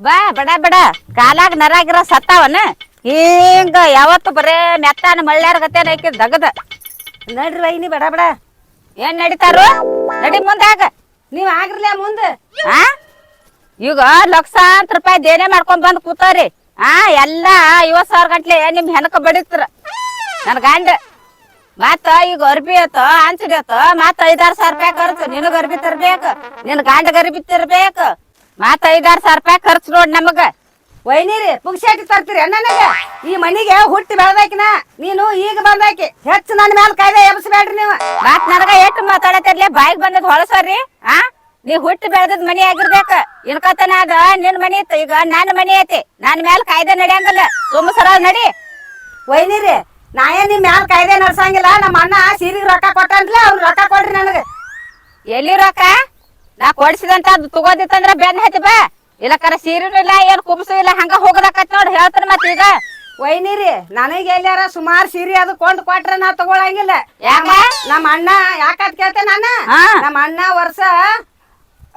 ಬಾ, ಬಡ ಬಡ. ಕಾಲಾಗ ನರಾಗಿರ ಸತ್ತಾವನ. ಹಿಂಗ ಯಾವತ್ತು ಬರೇ ಮೆತ್ತಾನ ಮಳ್ಳಾರ ಗತೆ ನೈಕಿ ದಗದ. ನಡ್ರಿ ವೈನಿ, ಬಡ ಬಡ. ಏನ್ ನಡೀತಾರು? ನಡಿ ಮುಂದಾಗ ನೀವ್ ಆಗ್ರಲ್ಲ ಮುಂದ. ಆ? ಈಗ ಲಕ್ಷಾಂತರ ರೂಪಾಯಿ ದೇನೆ ಮಾಡ್ಕೊಂಡ್ ಬಂದ್ ಕೂತಾರಿ ಆ, ಎಲ್ಲ ಐವತ್ ಸಾವಿರ ಗಂಟ್ಲೆ ನಿಮ್ ಹೆನಕ ಬಡಿತ್ರ ನನ್ ಗಂಡ. ಮತ್ತ ಈಗ ಅರ್ಬಿ ಆತ ಅಂಚಡಿ ಆತ ಮತ್ತ ಐದಾರು ಸಾವಿರ ರೂಪಾಯಿ ಖರ್ಚು ನಿನಗ ಅರ್ಬಿ ತರ್ಬೇಕು. ನಿನ್ ಗಂಡ ಗರ್ಬಿ ತರ್ಬೇಕು. ಮತ್ತ ಐದಾರು ಸಾವಿರ ರೂಪಾಯಿ ಖರ್ಚು ನೋಡ್ ನಮಗ. ವೈನಿರಿ ಪುಗ್ಸಾಟಿ ತರ್ತೀರಿ ನನಗೆ. ಈ ಮನಿಗೆ ಹುಟ್ಟಿ ಬೆಳ್ದಾಕಿನ ನೀನು ಈಗ ಬಂದಾಕಿ. ಹೆಚ್ಚು ನನ್ನ ಮೇಲೆ ಕಾಯ್ದೆ ಎಬ್ಸ್ಬೇಡ್ರಿ ನೀವು. ಮತ್ ನನಗ ಎಷ್ಟು ಮಾತಾಡತಿರ್ಲಿ ಬಾಯಿಗೆ ಬಂದದ್ ಹೊಳಸರಿ ಆ? ನೀ ಹುಟ್ಟಿ ಬೆಳೆದದ್ ಮನಿ ಆಗಿರ್ಬೇಕು. ಇನ್ಕತನ ಅದ ನಿನ್ ಮನಿ ಇತ್ತು ಈಗ ನನ್ನ ಮನಿ ಐತಿ. ನನ್ ಮೇಲೆ ಕಾಯ್ದೆ ನಡೆಯಂಗಿಲ್ಲ. ತುಂಬ ಸರ ನಡಿ. ವೈನಿರಿ ನಾ ಏನ್ ನಿಮ್ ಮ್ಯಾಲ ಕಾಯ್ದೆ ನಡ್ಸಂಗಿಲ್ಲ. ನಮ್ಮ ಅಣ್ಣ ಸೀರಿಗೆ ರೊಕ್ಕ ಕೊಟ್ಟನ್ಲ ಅವ್ರು ರೊಕ್ಕ ಕೊಡ್ರಿ ನನಗೆ. ಎಲ್ಲಿ ರೊಕ್ಕ? ನಾ ಕೊಡ್ಸಿದಂತ ಅದು ತಗೋದಿತ್ತಂದ್ರ ಬೆನ್ ಹತ್ತಿ ಬಾ. ಇಲ್ಲಕರ ಸೀರೆನೂ ಇಲ್ಲ ಏನ್ ಕುಬ್ಸು ಇಲ್ಲ ಹಂಗ ಹೋಗದಕ್ಕತ್ ನೋಡ್ ಹೇಳ್ತಾರ ಮತ್ ಈಗ. ವೈನಿರಿ ನನಗೆ ಎಲ್ಲಾರ ಸುಮಾರು ಸೀರೆ ಅದು ಕೊಂಡ್ ಕೊಟ್ರ ನಾ ತಗೊಳಂಗಿಲ್ಲ. ಯಾಕ? ನಮ್ಮ ಅಣ್ಣ ಯಾಕಂತ ಕೇಳ್ತೆ ನಾನ. ನಮ್ಮ ಅಣ್ಣ ವರ್ಷ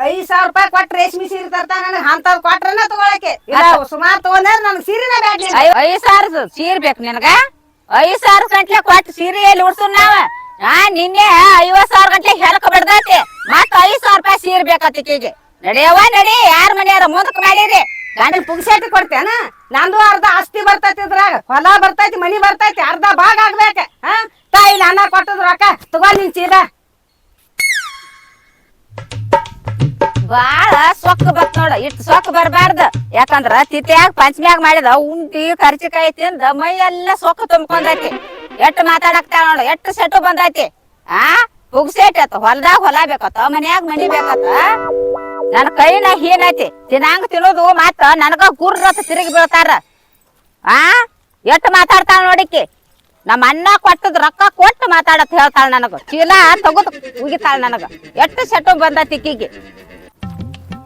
ಐದ್ ಸಾವಿರ ರೂಪಾಯಿ ಕೊಟ್ಟ ರೇಷ್ಮೆ ಸೀರೆ ತರ್ತಾನ ನನಗೆ ಅಂತದ್ ಕೊಟ್ರನ ತಗೊಳಕ್ಕೆ. ಇಲ್ಲ ಸುಮಾರು ತಗೊಂಡ್ರೆ ನನಗೆ ಸೀರೆನ ಬೇಡ ಐದ್ ಸಾವಿರದ ಸೀರೆ ಬೇಕು ನಿನಗ? ಐದ್ ಸಾವಿರ ಗಂಟ್ಲೆ ಕೊಟ್ಟು ಸೀರೆ ಎಲ್ಲಿ ಉಡ್ಸು ನಾವ? ಆ, ನಿನ್ನೆ ಐವತ್ ಸಾವಿರ ಗಂಟೆ ಹೆರಕ ಬಿಡ್ದೈತಿ. ಮತ್ತ ಐದ್ ಸಾವಿರ ರೂಪಾಯಿ ಸೀರೆ ಬೇಕತ್ತಿಗೆ ನಡೆಯವ ನಡಿ, ಯಾರ ಮನೆಯಾರ ಮುಂದಕ್ ಮಾಡಿರಿ. ಗಾಡಿ ಪುಗ್ಸೇಟಿ ಕೊಡ್ತೇನ? ನಂದು ಅರ್ಧ ಆಸ್ತಿ ಬರ್ತೈತಿ ಇದ್ರಾಗ. ಹೊಲ ಬರ್ತೈತಿ, ಮನಿ ಬರ್ತೈತಿ, ಅರ್ಧ ಭಾಗ ಆಗ್ಬೇಕ. ಹಾ ತಾಯಿ ಅನ್ನ ಕೊಟ್ಟದ್ ರೊಕ್ಕ ತಗೋ ನಿನ್ ಚೀಲ ಬಾಳ ಸೊಕ್ಕ ಬರ್ತ ನೋಡ ಇಟ್ ಸೊಕ್ಕ ಬರಬಾರ್ದ. ಯಾಕಂದ್ರ ತಿಥಿಯಾಗ ಪಂಚಮಿಯಾಗ ಮಾಡಿದ ಉಂಡಿ ಕರ್ಚಿಕಾಯಿ ತಿಂದ ಮೈ ಎಲ್ಲ ಸೊಕ್ಕ ತುಂಬ್ಕೊಂಡೈತಿ. ಎಟ್ ಮಾತಾಡಕ್ತಾಳ ನೋಡ ಎಟ್ಟು ಸೆಟ್ಟು ಬಂದೈತಿ? ಆ? ಉಗ್ಸೇಟ್ ಆತ ಹೊಲ್ದಾಗ ಹೊಲ ಬೇಕತ್ತ, ಮನ್ಯಾಗ ಮನಿ ಬೇಕತ್ತ? ನನ್ನ ಕೈನ ಹೀನೈತಿ. ತಿನ್ನಂಗ ತಿನ್ನೋದು ಮತ್ತ ನನಗ ಗುರ್ರತ ತಿರುಗಿ ಬೀಳ್ತಾರ. ಆ? ಎಟ್ ಮಾತಾಡ್ತಾಳ ನೋಡಿಕಿ ನಮ್ಮ ಅಣ್ಣ ಕೊಟ್ಟದ್ ರೊಕ್ಕ ಕೊಟ್ಟು ಮಾತಾಡತ್ ಹೇಳ್ತಾಳ ನನಗ. ಚೀಲ ತಗದ್ ಉಗಿತಾಳ ನನಗ. ಎಟ್ಟು ಸೆಟ್ಟು ಬಂದೈತಿ ಈಕಿಗೆ?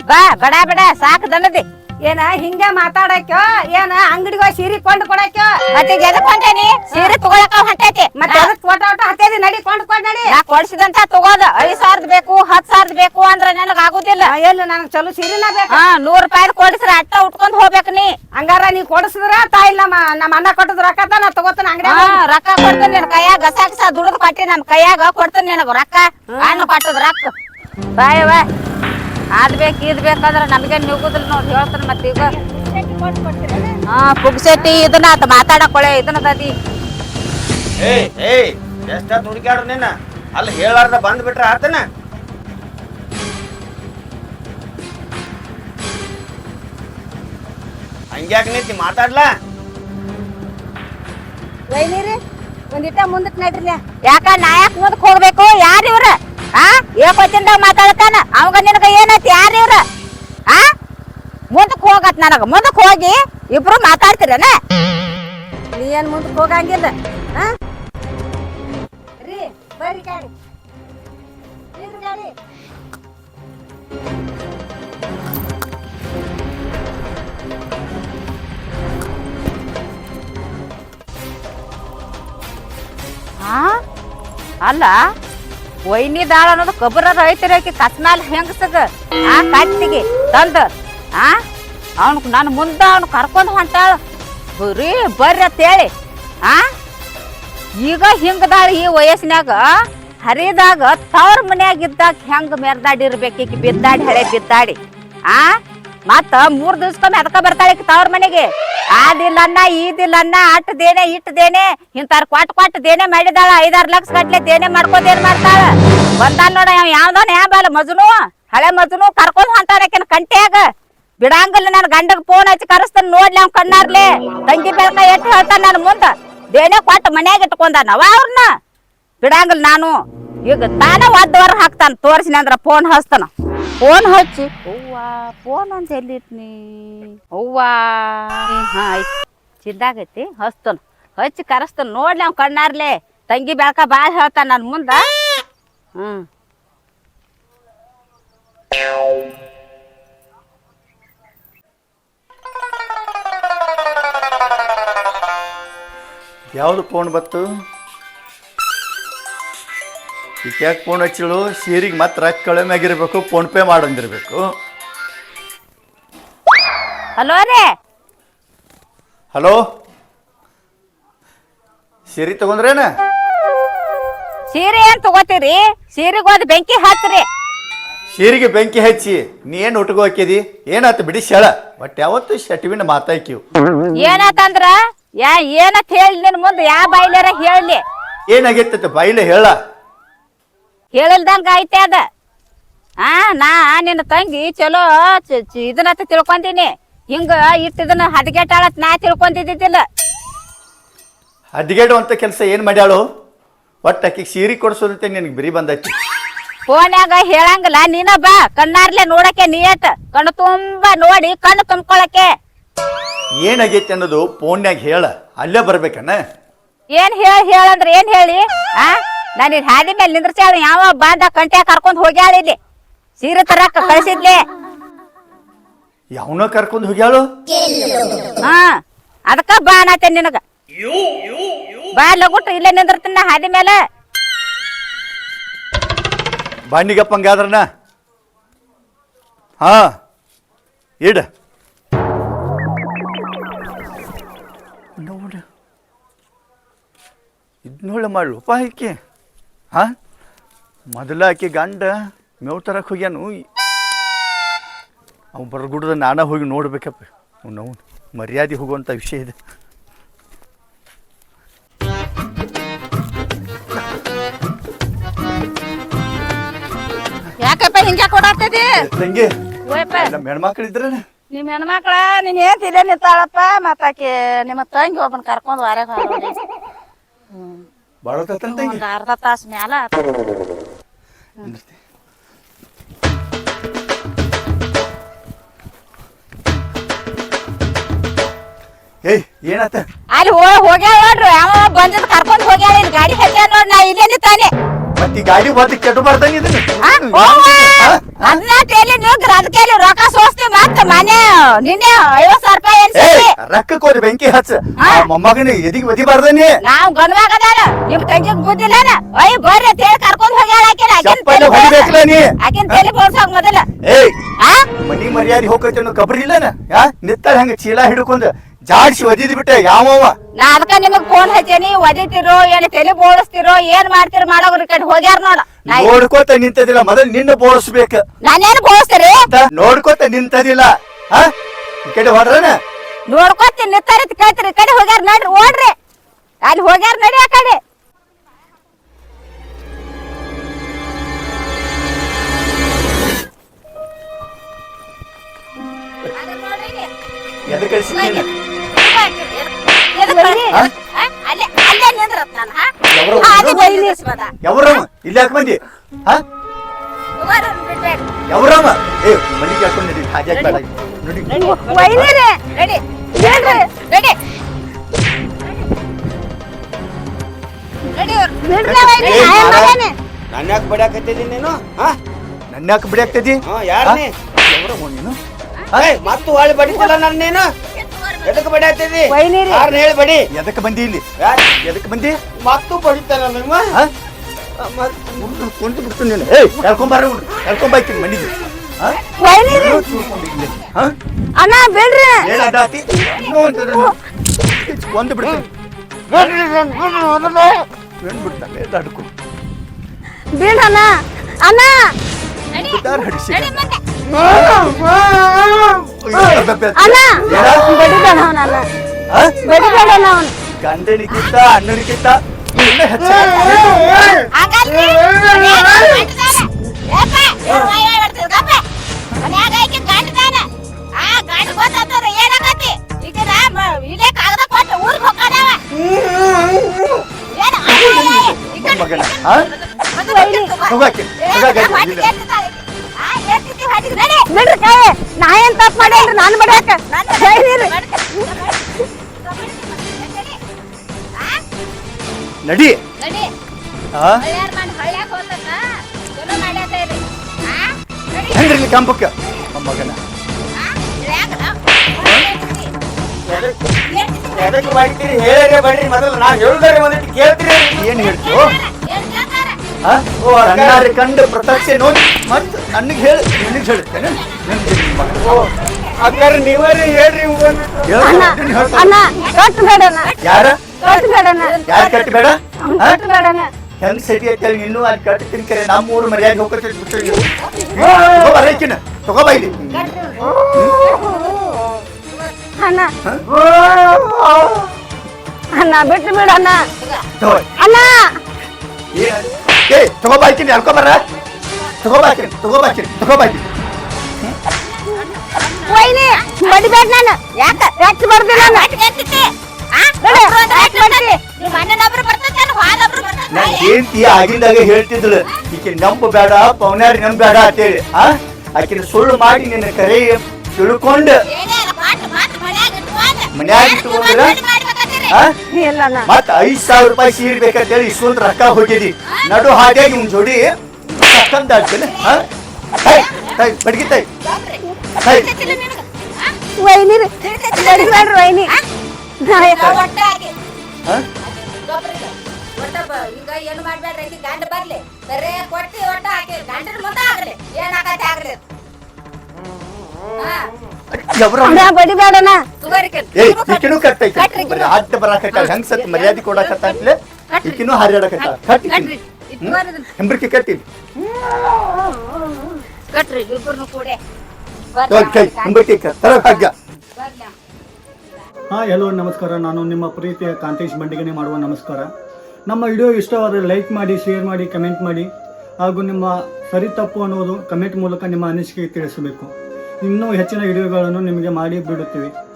ಬಾ ಬಡ ಬಡ ಸಾಕ್ ದನದಿ. ಏನ ಹಿಂಗ ಮಾತಾಡಕ್ಯೋ ಏನ ಅಂಗಡಿಗೆ ಹೋಗಿ ಸೀರೆ ಕೊಂಡು ಕೊಡಕ್ಯೋ? ಮತ್ತೆ ಎದಕ್ ಹೊಂಟೇನಿ ಸೀರೆ ತಗೊಳಕ ಹೊಂಟೈತಿ. ಮತ್ತೆ ಅದಕ್ ಫೋಟೋ ಹತ್ತೇದಿ? ನಡಿ ಕೊಂಡು ಕೊಡ್ ನಡಿ. ನಾ ಕೊಡ್ಸಿದಂತ ತಗೋದ. ಐದ್ ಸಾವಿರದ ಬೇಕು ಹತ್ ಸಾವಿರದ ಬೇಕು ಅಂದ್ರ ನನಗ ಆಗುದಿಲ್ಲ. ಎಲ್ಲ? ನನಗ್ ಚಲೋ ಸೀರೆನ ಬೇಕು? ಹಾ ನೂರ್ ರೂಪಾಯಿ ಕೊಡಿಸ್ರ ಅಟ್ಟ ಉಟ್ಕೊಂಡ್ ಹೋಗ್ಬೇಕ್ ನೀ. ಹಂಗಾರ ನೀ ಕೊಡಿಸಿದ್ರ ತಾಯಿ ನಮ್ಮ ನಮ್ಮ ಅಣ್ಣ ಕೊಟ್ಟದ್ ರೊಕ್ಕ ನಾ ತಗೋತಾನ ಅಂಗಡಿ ರೊಕ್ಕ ಕೊಡ್ತೇನೆ ನಿನ್ ಕೈಯಾಗ. ಗಸ ಗಸ ದುಡ್ದು ಕೊಟ್ಟಿ ನನ್ ಕೈಯಾಗ ಕೊಡ್ತೇನೆ ನಿನಗ ರೊಕ್ಕ. ಅಣ್ಣ ಕೊಟ್ಟದ ರೊಕ್ಕ. ಬಾಯವ ಅದ್ ಬೇಕು ಇದ್ ಬೇಕಂದ್ರ ನಮ್ಗೇನ್ ನುಗ್ಗುದಿಲ್ಲ ನೋಡಿ ಹೇಳ್ತಾನೆ ಮತ್ತೆ ಈಗ. ಹಾ ಪುಗ್ಸೆಟ್ಟಿ ಇದನ್ನ ಆತ ಮಾತಾಡಕೊಳೆ ಇದನ್ನ ದಾದಿ ಏಯ್ ಏಯ್ ಎಷ್ಟ ಹುಡುಕ್ಯಾಡ್ರು ನಿನ್ನ? ಅಲ್ಲಿ ಹೇಳಾರ್ದ ಬಂದ್ ಬಿಟ್ರ ಆತನ? ಹಂಗ್ಯಾಕ ನಿಂತಿ ಮಾತಾಡ್ಲಾ? ವೈನಿರಿ ಒಂದಿಟ ಮುಂದಕ್ಕೆ ನಡ್ರಿ. ಯಾಕ ನಾ ಯಾಕೆ ಮುಂದಕ್ ಹೋಗ್ಬೇಕು? ಯಾರು ಇವ್ರ? ಆ? ಏಕೋಚಿಂದಾಗ ಮಾತಾಡ್ತಾನ ಅವಾಗ ನಿನಗ ಏನೈತಿ? ಯಾರ ಇವ್ರ? ಆ? ಮುಂದಕ್ಕೆ ಹೋಗತ್ ನನಗ. ಮುಂದಕ್ ಹೋಗಿ ಇಬ್ರು ಮಾತಾಡ್ತೀರನ? ನೀ ಏನ್ ಮುಂದಕ್ಕೆ ಹೋಗಂಗಿಲ್ಲ? ಹಾ ರೀ ಆ? ಅಲ್ಲ ವೈನಿ ದಾಳ ಅನ್ನೋದು ಕಬ್ಬರ ರೈತರ ಆಕಿ ಕಸ್ಮಾಲ್ ಹೆಂಗಸದ ಆ ಕತ್ತಿಗೆ ತಂದ, ಆ? ಅವನ್ ನನ್ನ ಮುಂದ ಅವನು ಕರ್ಕೊಂಡು ಹೊಂಟಾಳ. ಬರೀ ಬರ್ರಿ ಅಂತ ಹೇಳಿ ಆ? ಈಗ ಹಿಂಗದಾಳ ಈ ವಯಸ್ಸಿನಾಗ ಹರಿದಾಗ ತವ್ರ ಮನ್ಯಾಗ ಇದ್ದಾಗ ಹೆಂಗ್ ಮೆರ್ದಾಡಿರ್ಬೇಕು ಈಕಿ? ಬಿದ್ದಾಡಿ, ಹಳೆ ಬಿದ್ದಾಡಿ, ಆ? ಮತ್ತ ಮೂರ್ ದಿವ್ಸಕ್ಕೊಮ್ಮೆ ಅದಕ್ಕ ಬರ್ತಾಳೆ ತವ್ರ ಮನೆಗೆ. ಇದಿಲ್ಲ ಅನ್ನ ಅಟ್ ದೇನೆ, ಇಟ್ ದೇನೆ, ಇಂತಾರ ಕೊಟ್ ಕೊಟ್ ದೇನೆ ಮಾಡಿದಾಳ. ಐದಾರು ಲಕ್ಷ ಗಟ್ಲೆ ದೇನೆ ಮಾಡ್ಕೊಂಡ್ ಏನ್ ಮಾಡ್ತಾಳ? ಬಂದಾನ ನೋಡ ಯಾವ್ದೋ ಬಾಲ ಮಜನು, ಹಳೆ ಮಜನು ಕರ್ಕೊಂಡ್ ಹೊಂಟಾನಕಿನ ಕಂಟ್ಯಾಗ. ಬಿಡಂಗಿಲ್ಲ ನನ್ ಗಂಡಗ್ ಫೋನ್ ಹಚ್ಚಿ ಕರೆಸ್ತಾನ ನೋಡ್ಲಿ ಅವ್ ಕಣ್ಣಾರ್ಲೆ. ತಂಗಿ ಬೆಳಕ ಎಟ್ಟು ಹೇಳ್ತಾನ ನನ್ ಮುಂದ. ದೇನೆ ಕೊಟ್ಟು ಮನ್ಯಾಗ ಇಟ್ಕೊಂಡಾನವ ಅವ್ರನ್ನ ಬಿಡಂಗಿಲ್ಲ ನಾನು. ಈಗ ತಾನ ಒದ್ದವರ ಹಾಕ್ತಾನ, ತೋರಿಸಿನ ಅಂದ್ರ ಫೋನ್ ಹಚ್ತಾನ. ಫೋನ್ ಹಚ್ಚಿ, ಅವ್ವ ಫೋನ್ ಅಂತ ಎಲ್ಲಿಟ್ನಿ? ಅವ್ವ. ಹಾ ಚಿದ್ದಾಗೈತಿ ಹಚ್ತಾನ. ಹಚ್ಚಿ ಕರೆಸ್ತಾನ. ನೋಡ್ಲಿ ಅವ್ನು ಕಣ್ಣಾರ್ಲೆ. ತಂಗಿ ಬೆಳಕ ಬಾಳ ಹೇಳ್ತಾನ ನನ್ ಮುಂದ. ಹ್ಮ್. ಯಾವುದು ಫೋನ್ ಬತ್ತು? ಯಾಕೆ ಫೋನ್ ಹಚ್ಚಿಳು ಸೀರಿಗೆ ಮತ್ತೆ ರೊಕ್ಕ ಕಡಿಮೆ ಆಗಿರ್ಬೇಕು ಫೋನ್ ಪೇ ಮಾಡಂದಿರ್ಬೇಕು. ಹಲೋ ರೀ ಹಲೋ? ಸೀರೆ ತಗೊಂಡ್ರೇನ? ಸೀರೆ ಏನ್ ತಗೋತೀರಿ? ಸೀರೆಗೆ ಹೋದ್ ಬೆಂಕಿ ಹಚ್ಚ್ರಿ ಸೀರೆಗೆ ಬೆಂಕಿ ಹಚ್ಚಿ ನೀ ಏನ್ ಉಟ್ಕೋ ಹಾಕಿದಿ ಏನಾತ ಬಿಡಿ ಶಳ. ಬಟ್ ಯಾವತ್ತು ಶಟ್ವಿನ ಮಾತಾಯ್ಕಿವ್ ಏನಾತಂದ್ರ? ಯಾ ಏನತ್ ಹೇಳಿ ನಿನ್ ಮುಂದೆ ಯಾ ಬಾಯ್ಲಾರ ಹೇಳಿ. ಏನಾಗಿತ್ತ ಬಾಯಿಲೆ ಹೇಳ. ಹೇಳಿಲ್ದಂಗ ಐತೆ ಅದ. ಆ ನಾ ನಿನ್ನ ತಂಗಿ ಚಲೋ ಇದನ್ನತ್ತ ತಿಳ್ಕೊಂತೀನಿ. ಹಿಂಗ ಇಟ್ಟು ಇದನ್ನ ಹದಗೆಟ್ಟಾಳತ್ ನಾ ತಿಳ್ಕೊಂತಿದ್ದಿದ್ದಿಲ್ಲ. ಅಡ್ಗೇಡು ಅಂತ ಕೆಲಸ ಏನು ಮಾಡ್ಯಾಳು? ಒಟ್ಟು ಆಕಿಗೆ ಸೀರೆ ಕೊಡ್ಸೋದಂತ ನಿನಗೆ ಬಿರಿ ಬಂದೈತಿ. ಫೋನ್ಯಾಗ ಹೇಳಂಗಿಲ್ಲ ನೀನ ಬಾ ಕಣ್ಣಾರ್ಲೆ ನೋಡಕ್ಕೆ ನೀಯತ್ ಕಣ್ಣು ತುಂಬಾ ನೋಡಿ ಕಣ್ಣು ತುಂಬ್ಕೊಳಕ್ಕೆ. ಏನಾಗೈತಿ ಅನ್ನೋದು ಫೋನ್ಯಾಗ ಹೇಳ ಅಲ್ಲೇ ಬರ್ಬೇಕನ್ನ ಏನ್ ಹೇಳ ಹೇಳಂದ್ರೆ ಏನ್ ಹೇಳಿ? ಆ? ನಾನು ಇಲ್ಲಿ ಹಾದಿ ಮೇಲೆ ನಿಂದ್ರಸ್ಯಾಳ ಯಾವ ಬಾಂಧ ಕಂಟೆ ಕರ್ಕೊಂಡ್ ಹೋಗ್ಯಾಳ ಇಲ್ಲಿ? ಸೀರೆ ತರಕ ಕಳ್ಸಿದ್ಲೆ? ಯಾವನ ಕರ್ಕೊಂಡು ಹೋಗ್ಯಾಳು? ಹಾ ಅದಕ್ಕ ಬಾ ಅನ್ನತ್ತೆ ನಿನಗ. ಬಾ ಲಗುಟ್ ಇಲ್ಲೇ ನಿಂದಿರ್ತೀನಿ ನಾ ಹಾದಿ ಮೇಲೆ. ಬಾಂಡಿಗಪ್ಪಂಗಾದ್ರನ ಹಾ ಇಡ. ನೋಡ. ಮಾಡಿ ಮಾಡ್ಲಪ್ಪ ಆಕೆ ಹಾ? ಮೊದಲ ಆಕೆ ಗಂಡ ಮೇವ್ ತರಕ್ಕೆ ಹೋಗ್ಯಾನು. ಅವ್ ಬರ್ಗುಡ್ದ ನಾನ ಹೋಗಿ ನೋಡ್ಬೇಕಪ್ಪ. ಅವ್ನು ಮರ್ಯಾದೆ ಹೋಗುವಂಥ ವಿಷಯ ಇದೆ. ಯಾಕಪ್ಪ ಹಿಂಗೆ ಕೊಡಾತದಿ ತಂಗಿ ಓಯಪ್ಪ. ನಮ್ಮ ಹೆಣ್ಮಕ್ಳು ನಿಮ್ಮ ನಿಮ್ ಹೆಣ್ಮಕ್ಳ ನೀನ್ ಏನ್ ಇಲ್ಲೇ ನಿಂತಾಳಪ್ಪ ಮತ್ತಾಕಿ ನಿಮ್ಮ ತಂಗಿ ಒಬ್ಬನ ಕರ್ಕೊಂಡು ವಾರಾಗ ಹೋಗೋದು ಭಾಳ ಒಂದ್ ಅರ್ಧ ತಾಸು ಮ್ಯಾಲ ಆತು. ಏಯ್ ಏನಾತ? ಅಲ್ಲಿ ಹೋ- ಹೋಗ್ಯಾಳ ನೋಡ್ರಿ ಅವ ಬಂದದ ಕರ್ಕೊಂಡ್ ಹೋಗ್ಯಾಳ ಇಲ್ಲಿ ಗಾಡಿ ಹಚ್ಚಾನ ನೋಡ್ ನಾ ಇಲ್ಲೇ ನಿಂತಾನೆ. ಮತ್ತೆ ಈ ಗಾಡಿ ಬಂದು ಕೆಟ್ಟು ಬರ್ತಾನೆ ಇದನ್ನ. ಆ, ಹೋಗ್ವ. ಅದಕ್ಕೆ ರೊಕ್ಕ ಸೋಸ್ತಿ ಮತ್ತ ಮನೆ ನಿನ್ನೆ ಐವತ್ ಸಾವಿರ ರೂಪಾಯಿ ಎನ್ಸಿದ್ವಿ ರೊಕ್ಕಕ್ಕೆ ಹೋದ ಬೆಂಕಿ ಹಚ್ಚ. ಮೊಮ್ಮಗನ ಎದಿಗೆ ಬದಿ ಬಾರ್ದಾನೆ? ನಾವ್ ಗಂಡ್ವಾಗದಾನ ನಿಮ್ ತಂಗಿಗ್ ಬುದ್ಧಿಲ್ಲನ ಅಯ್ಯ ಬರ್ರಿ ಅಂತ ಹೇಳಿ ಕರ್ಕೊಂಡ್ ಹೋಗ್ಯಾಳ ಆಕಿನ. ಆಕಿನ ತಲೆ ಆಕಿನ ಮೊದಲ. ಮನಿ ಮರ್ಯಾದಿ ಹೋಗೈತೆ ಕಬ್ರಿ ಇಲ್ಲನ? ಯಾ ನಿತ್ತಾಳ ಹಂಗ ಚೀಲ ಹಿಡ್ಕೊಂಡ್ ಜಾಡ್ಸಿ ಒದಿದ್ ಬಿಟ್ಟೆ ಯಾವವ ನಾ ಅದಕ್ಕ ನಿಮಗ್ ಫೋನ್ ಹಚ್ಚೇನಿ ಒದಿತಿರೋ ಏನ್ ತಲೆ ಬೋಳಿಸ್ತಿರೋ ಏನ್ ಮಾಡ್ತಿರೋ ಮಾಡೋಗ್ರಿ ಕಡೆ ಹೋಗ್ಯಾರ ನೋಡ. ನಾ ನೋಡ್ಕೋತ ನಿಂತದಿಲ್ಲ ಮೊದಲ್ ನಿನ್ನ ಬೋಳಿಸ್ಬೇಕ. ನಾನೇನ್ ಬೋಳಿಸ್ತೀರಿ? ನೋಡ್ಕೋತ ನಿಂತದಿಲ್ಲ. ಆ ಈ ಕಡೆ ಹೊಡ್ರನ ನೋಡ್ಕೊತೀನಿ ನಿತ್ತಾರ ಕೇಳ್ತೀರಿ ಈ ಕಡೆ ಹೋಗ್ಯಾರ ನೋಡ್ರಿ ಓಡ್ರಿ. ಅಲ್ಲಿ ಹೋಗ್ಯಾರ ನಡಿ ಆ ಕಡೆ. ಎದಕ್ಕೆ ಕಳ್ಸಿದ್ದೀನಿ ಯಾವ್ರಮ್ಮ ಇಲ್ಲಿ ಯಾಕೆ ಬಂದಿ. ಯಾವ್ರಮ್ಮ ಏ ಹಾಕೊಂಡು ನಡಿ ಹಾಗೆ ನೋಡಿ. ನನ್ನ ಯಾಕೆ ಬಡಿಯಾಕತ್ತಿದ್ದೀನಿ ನೀನು? ಹಾ ನನ್ನ ಯಾಕೆ ಯಾರ್ ನೀನು? ಏಯ್, ಮತ್ತು ಹೊಳಿ ಬಡಿತಿಲ್ಲ ನನ್ನ ನೀನು ಎದಕ್ಕೆ ಬಡಿಯಾಕ್ತಿದಿ ವೈನಿರಿ. ಯಾರನ್ನ ಹೇಳಿ ಬಡಿ. ಎದಕ್ಕೆ ಬಂದಿ ಇಲ್ಲಿ? ಎದಕ್ಕೆ ಬಂದಿ? ಮತ್ತು ಬಡಿತಾನ ನಿಮ್ಮ ಕುಂತು ಬಿಡ್ತೀನಿ ನೀನು. ಏಯ್ ಕರ್ಕೊಂಬಾರ ಕರ್ಕೊಂಬಾಯ್ತೀನಿ ವೈನಿರಿ. ಹಾ? ಅಣ್ಣ ಬೇಡ್ರಿ. ಇನ್ನೂ ಒಂದ್ ಬಿಡ್ತೀನಿ. ಏನ್ ಬಿಡ್ತಾನೆ. ಅಡ್ಕು ಬೀಳಣ್ಣ ಅಣ್ಣ. ಹಡಿಸಿ. ಅಣ್ಣ ಬಡಿಬೇಡ ಅವನನ್ನ ಬಡಿಬೇಡ ಅವನು ಗಂಡನಿಗಿಂತ ಅಣ್ಣನಿಗಿಂತ ಇನ್ನ ಹೆಚ್ಚು ಮಗನ ಹೋಗಾಕಿ ಹೋಗಾಕಿ ನಡಿ. ನಾ ಏನ್ ತಪ್ಪು ಮಾಡ್ಯಾನ್ರಿ ನಾನು ಬಡಿಯಾಕ? ನಡಿ. ನಡಿ. ಹಾ ಹಳ್ಳ್ಯಾರ್ ಮಾಡಿ ಚಲೋ ಇರಿ. ಹೆಂಗ್ರಿ ಕಂಪಕ್ಕ? ಮಗನ. ಎದಕ್ಕೆ ಮಾಡ್ತೀರಿ? ಹೇಳೇ ಬಡ್ರಿ. ಮೊದಲು ನಾನು ಹೇಳುದಾರೆ ಒಂದಿಟ್ಟು ಕೇಳ್ತೀರಿ. ಏನ್ ಹೇಳ್ತೀವೋ ಕಣ್ಣಾರೆ ಕಂಡು ಪ್ರತ್ಯಕ್ಷ ನೋಡಿ. ಮತ್ತೆ ನನಗೆ ಹೇಳಿ. ನನಗೆ ಹೇಳುತ್ತೇನೆ. ಅಕ್ಕಾರ ನೀವರೇ ಹೇಳ್ರಿ ಯಾರ? ಯಾರು ಕಟ್ಟಬೇಡ ಬೇಡ? ಹೆಂಗ್ ಸರಿ ಅಂತೇಳಿ ಇನ್ನೂ ಅಲ್ಲಿ ಕಟ್ಟಿ ತಿನ್ಕರೆ ನಮ್ಮ ಊರು ಮರ್ಯಾದೆ ಹೋಗ್ತೈತಿ ಬಿಟ್ಟು ಬರಕಿನ ತಗೋಬಾ ಇಲ್ಲಿ. ಅಣ್ಣ. ಅಣ್ಣ ಬಿಟ್ಟು ಬಿಡ ಅಣ್ಣ. ಅಣ್ಣ. ಏ- ತಗೋಬಾಯ್ತೀನಿ ತಗೋ ತಗೋಬಾಕಿನಿ ತಗೋಬಾಕಿನಿ ತಗೋಬಾಕಿನಿ ವೈನಿ ಬಡಿಬೇಡ ನಾನು. ಯಾಕ? ಹೆಚ್ಚು ಬರ್ದಿಲ್ಲ ನನ್ನ ಹೆಂಡತಿ ಆಗಿಂದಾಗ ಹೇಳ್ತಿದ್ಳು. ಈಕೆ ನಂಬ ಬೇಡ ಪೌನ್ಯಾರಿ ನಂಬ ಬೇಡ ಅಂತೇಳಿ. ಆ? ಆಕಿನ ಸುಳ್ಳು ಮಾಡಿ ನಿನ್ನ ಕರೆ ತಿಳ್ಕೊಂಡು ಮನ್ಯಾಗ ಇಲ್ಲಣ್ಣ ಮತ್ತ ಐದ್ ಸಾವಿರ ರೂಪಾಯಿ ಸೀರೆ ಬೇಕಂತೇಳಿ ಇಷ್ಟೊಂದು ರೊಕ್ಕ ಹೋಗಿದಿ. ನಡು ಹಾಗೆ ನಿಮ್ ಜೋಡಿ ಸಕ್ಕಂತ ಆಗ್ತೇನೆ ಬಡಿಬೇಡ್ರಿ ವೈನಿ ಈಗ ಏನು ಮಾಡ್ಬೇಡ್ರಿ ಗಂಡ ಬರ್ಲಿ. ಬರೇ ಕೊಟ್ಟಿ ಒಟ್ಟ ಹಾಕಿ. ಗಂಡನ ಮುಂದೆ ಆಗ್ಲಿ. ಏನಾಗತ್ತೆ ಆಗ್ಲಿ? ಕಟ್ಟೈತೆ ಬರೀ ಅಡ್ಡ ಹೆಂಗ್ ಸತ್ ಮರ್ಯಾದೆ ಕೊಡಕತ್ತ ಅಂತಲೇ ಈಕಿನೂ ಹಾರ್ಯಾಡಕತ್ತ ಕಟ್ಟಿ ಹೆಂಬ್ರಿಕೆ ಕಟ್ಟಿ ಕಟ್ರಿ ಇಬ್ಬರನ್ನು ಕೂಡೆ. ಕೈ ಹೆಂಬ್ರಿಕೆ ತರ ಭಾಗ್ಯ. ಹಾಂ ಎಲ್ಲೋ ನಮಸ್ಕಾರ. ನಾನು ನಿಮ್ಮ ಪ್ರೀತಿಯ ಕಾಂತೇಶ್ ಬಂಡಿಗನೆ ಮಾಡುವ ನಮಸ್ಕಾರ. ನಮ್ಮ ವಿಡಿಯೋ ಇಷ್ಟವಾದರೆ ಲೈಕ್ ಮಾಡಿ ಶೇರ್ ಮಾಡಿ ಕಮೆಂಟ್ ಮಾಡಿ. ಹಾಗೂ ನಿಮ್ಮ ಸರಿ ತಪ್ಪು ಅನ್ನೋದು ಕಮೆಂಟ್ ಮೂಲಕ ನಿಮ್ಮ ಅನಿಸಿಕೆ ತಿಳಿಸಬೇಕು. ಇನ್ನೂ ಹೆಚ್ಚಿನ ವಿಡಿಯೋಗಳನ್ನು ನಿಮಗೆ ಮಾಡಿ ಬಿಡುತ್ತೇವೆ.